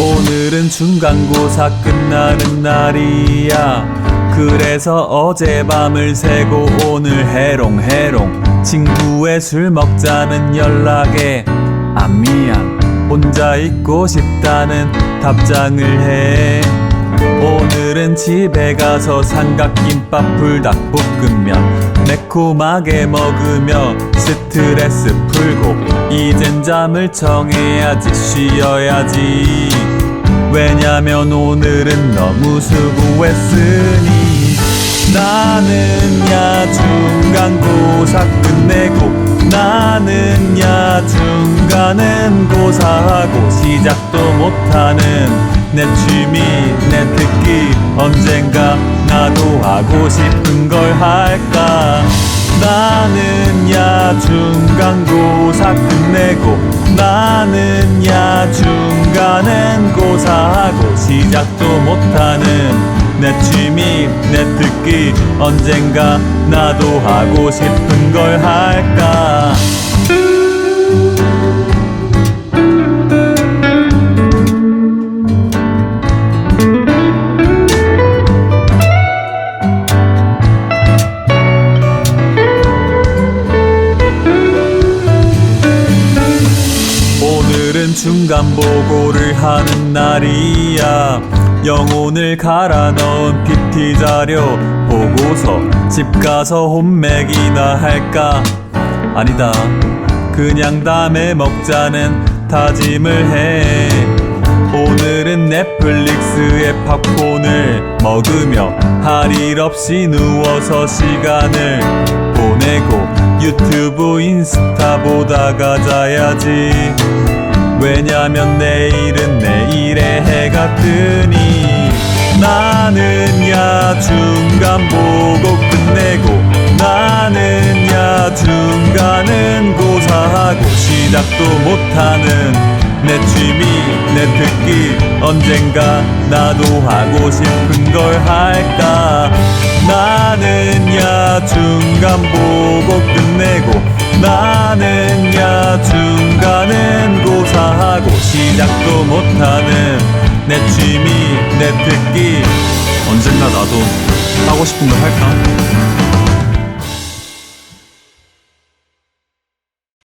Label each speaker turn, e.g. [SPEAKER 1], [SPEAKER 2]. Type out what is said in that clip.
[SPEAKER 1] 오늘은 중간고사 끝나는 날이야. 그래서 어젯밤을 새고 오늘 해롱해롱. 친구의 술 먹자는 연락에 아 미안. 혼자 있고 싶다는 답장을 해. 오늘은 집에 가서 삼각김밥 불닭볶음면 매콤하게 먹으며 스트레스 풀고 이젠 잠을 청해야지 쉬어야지 왜냐면 오늘은 너무 수고했으니 나는 야 중간고사 끝내고 나는 야 중간은 고사하고 시작도 못하는 내 취미 내 특기 언젠가 나도 하고 싶은 걸 할까 나는 야 중간고사 끝내고 나는 야 중간은 고사하고 시작도 못하는 내 취미 내 특기 언젠가 나도 하고 싶은 걸 할까 중간 보고를 하는 날이야. 영혼을 갈아 넣은 PT 자료 보고서 집 가서 혼맥이나 할까? 아니다. 그냥 다음에 먹자는 다짐을 해. 오늘은 넷플릭스의 팝콘을 먹으며 할 일 없이 누워서 시간을 보내고 유튜브 인스타 보다가 자야지 왜냐면 내일은 내일의 해가 뜨니 나는 야 중간 보고 끝내고 나는 야 중간은 고사하고 시작도 못하는 내 취미 내 특기 언젠가 나도 하고 싶은 걸 할까? 나는 야 중간 보고 끝내고 나는 야 중간은 고사하고 시작도 못하는 내 취미 내 특기. 언젠가 나도 하고 싶은 걸 할까